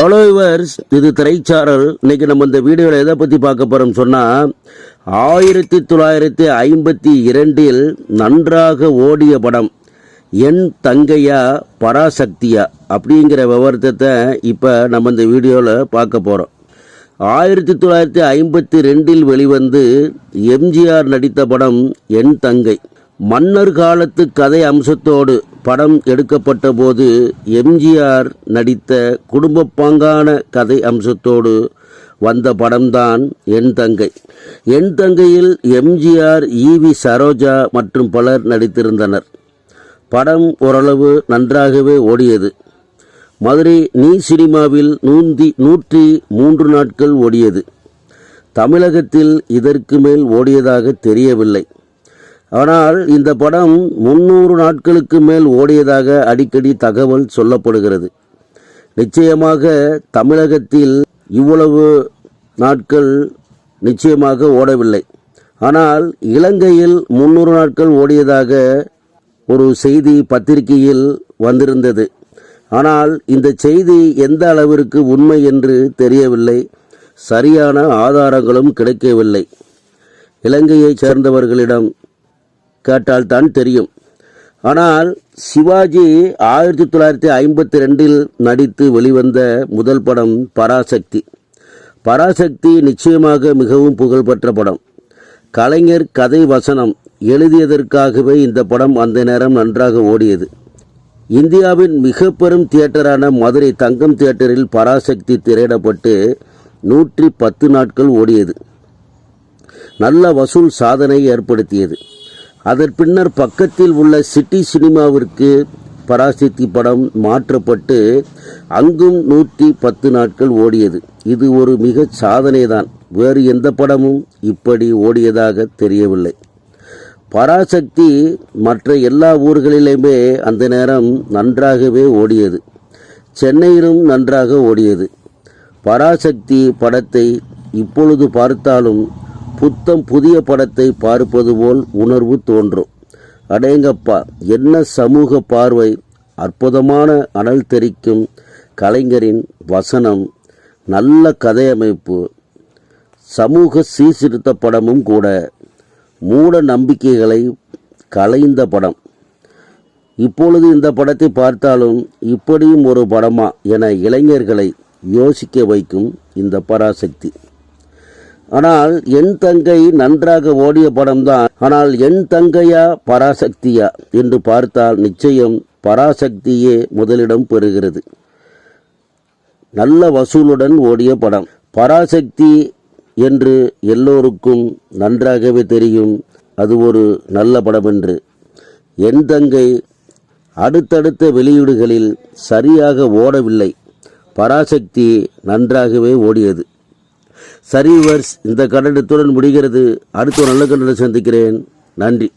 Followers இது திரைச்சாரல். இன்னைக்கு நம்ம இந்த வீடியோவில் எதை பற்றி பார்க்க போகிறோம் சொன்னால் ஆயிரத்தி தொள்ளாயிரத்தி ஐம்பத்தி இரண்டில் நன்றாக ஓடிய படம் என் தங்கையா பராசக்தியா அப்படிங்கிற விவரத்தை இப்போ நம்ம இந்த வீடியோவில் பார்க்க போகிறோம் ஆயிரத்தி தொள்ளாயிரத்தி ஐம்பத்தி ரெண்டில் வெளிவந்து எம்ஜிஆர் நடித்த படம் என் தங்கை. மன்னர் காலத்து கதை அம்சத்தோடு படம் எடுக்கப்பட்ட போது எம்ஜிஆர் நடித்த குடும்பப்பாங்கான கதை அம்சத்தோடு வந்த படம்தான் என் தங்கை. என் தங்கையில் எம்ஜிஆர் ஈவி சரோஜா மற்றும் பலர் நடித்திருந்தனர். படம் ஓரளவு நன்றாகவே ஓடியது. மதுரை நீ சினிமாவில் நூந்தி நூற்றி மூன்று நாட்கள் ஓடியது. தமிழகத்தில் இதற்கு மேல் ஓடியதாக தெரியவில்லை. ஆனால் இந்த படம் முன்னூறு நாட்களுக்கு மேல் ஓடியதாக அடிக்கடி தகவல் சொல்லப்படுகிறது. நிச்சயமாக தமிழகத்தில் இவ்வளவு நாட்கள் நிச்சயமாக ஓடவில்லை. ஆனால் இலங்கையில் முன்னூறு நாட்கள் ஓடியதாக ஒரு செய்தி பத்திரிகையில் வந்திருந்தது. ஆனால் இந்த செய்தி எந்த அளவிற்கு உண்மை என்று தெரியவில்லை. சரியான ஆதாரங்களும் கிடைக்கவில்லை. இலங்கையைச் சேர்ந்தவர்களிடம் கேட்டால்தான் தெரியும். ஆனால் சிவாஜி ஆயிரத்தி தொள்ளாயிரத்தி ஐம்பத்தி ரெண்டில் நடித்து வெளிவந்த முதல் படம் பராசக்தி. பராசக்தி நிச்சயமாக மிகவும் புகழ்பெற்ற படம். கலைஞர் கதை வசனம் எழுதியதற்காகவே இந்த படம் அந்த நேரம் நன்றாக ஓடியது. இந்தியாவின் மிக பெரும் தியேட்டரான மதுரை தங்கம் தியேட்டரில் பராசக்தி திரையிடப்பட்டு நூற்றி பத்து நாட்கள் ஓடியது. நல்ல வசூல் சாதனை ஏற்படுத்தியது. அதன் பின்னர் பக்கத்தில் உள்ள சிட்டி சினிமாவிற்கு பராசக்தி படம் மாற்றப்பட்டு அங்கும் நூற்றி பத்து நாட்கள் ஓடியது. இது ஒரு மிக சாதனைதான். வேறு எந்த படமும் இப்படி ஓடியதாக தெரியவில்லை. பராசக்தி மற்ற எல்லா ஊர்களிலுமே அந்த நேரம் நன்றாகவே ஓடியது. சென்னையிலும் நன்றாக ஓடியது. பராசக்தி படத்தை இப்பொழுது பார்த்தாலும் புத்தம் புதிய படத்தை பார்ப்பது போல் உணர்வு தோன்றும். அடேங்கப்பா என்ன சமூக பார்வை? அற்புதமான அனல் தெரிக்கும் கலைஞரின் வசனம் நல்ல கதையமைப்பு. சமூக சீர்திருத்த படமும் கூட மூட நம்பிக்கைகளை கலைந்த படம். இப்பொழுது இந்த படத்தை பார்த்தாலும் இப்படியும் ஒரு படமா என இளைஞர்களை யோசிக்க வைக்கும் இந்த பராசக்தி. ஆனால் என் தங்கை நன்றாக ஓடிய படம்தான். ஆனால் என் தங்கையா பராசக்தியா? என்று பார்த்தால் நிச்சயம் பராசக்தியே முதலிடம் பெறுகிறது. நல்ல வசூலுடன் ஓடிய படம். பராசக்தி என்று எல்லோருக்கும் நன்றாகவே தெரியும். அது ஒரு நல்ல படம் என்று என் தங்கை அடுத்தடுத்த வெளியீடுகளில் சரியாக ஓடவில்லை. பராசக்தி நன்றாகவே ஓடியது. சரிவர்ஸ் இந்த கண்டனத்துடன் முடிகிறது. அடுத்த ஒரு நல்ல கண்டனை சந்திக்கிறேன். நன்றி.